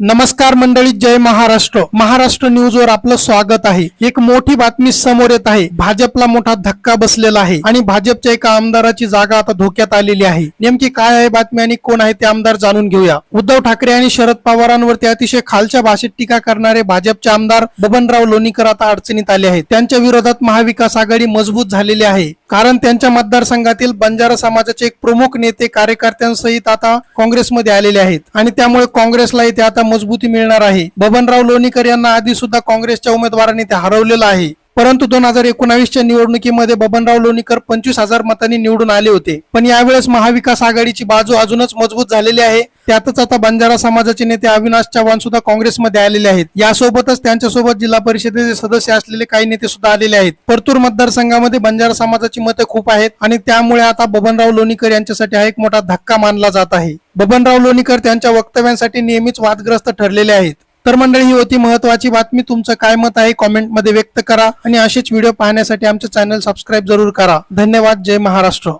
नमस्कार मंडळी जय महाराष्ट्र. महाराष्ट्र न्यूज वर आपलं स्वागत आहे. एक मोठी बातमी समोर येत आहे. भाजपला मोठा धक्का बसलेला आहे आणि भाजपच्या एका आमदाराची जागा आता धोक्यात आलेली आहे. नेमकी काय आहे बातमी आणि कोण आहे ते आमदार जाणून घेऊया. उद्धव ठाकरे आणि शरद पवारांवरती अतिशय खालच्या भाषेत टीका करणारे भाजपचे आमदार बबनराव लोणीकर आता अडचणीत आले आहेत. त्यांच्या विरोधात महाविकास आघाडी मजबूत झालेली आहे. कारण त्यांच्या मतदारसंघातील बंजारा समाजाचे एक प्रमुख नेते कार्यकर्त्यांसहित आता काँग्रेसमध्ये आलेले आहेत. आणि त्यामुळे काँग्रेसला इथे आता मजबूती मिळणार आहे. बबनराव लोणीकर यांना आधी सुद्धा काँग्रेसच्या उमेदवारांनी ते हरवलेलं आहे. परंतु दोन हजार एकोणावीसच्या निवडणुकीमध्ये बबनराव लोणीकर पंचवीस हजार मतांनी निवडून आले होते. पण यावेळेस महाविकास आघाडीची बाजू अजूनच मजबूत झालेली आहे. त्यातच आता बंजारा समाजाचे नेते अविनाश चव्हाण सुद्धा काँग्रेसमध्ये आलेले आहेत. यासोबतच त्यांच्यासोबत जिल्हा परिषदेचे सदस्य असलेले काही नेते सुद्धा आलेले आहेत. परतूर मतदारसंघामध्ये बंजारा समाजाची मतं खूप आहेत आणि त्यामुळे आता बबनराव लोणीकर यांच्यासाठी हा एक मोठा धक्का मानला जात आहे. बबनराव लोणीकर त्यांच्या वक्तव्यांसाठी नेहमीच वादग्रस्त ठरलेले आहेत. तर मंडळी ही होती महत्वाची बातमी. तुमचं काय मत आहे कॉमेंटमध्ये व्यक्त करा आणि असेच व्हिडिओ पाहण्यासाठी आमचं चॅनल सबस्क्राईब जरूर करा. धन्यवाद. जय महाराष्ट्र.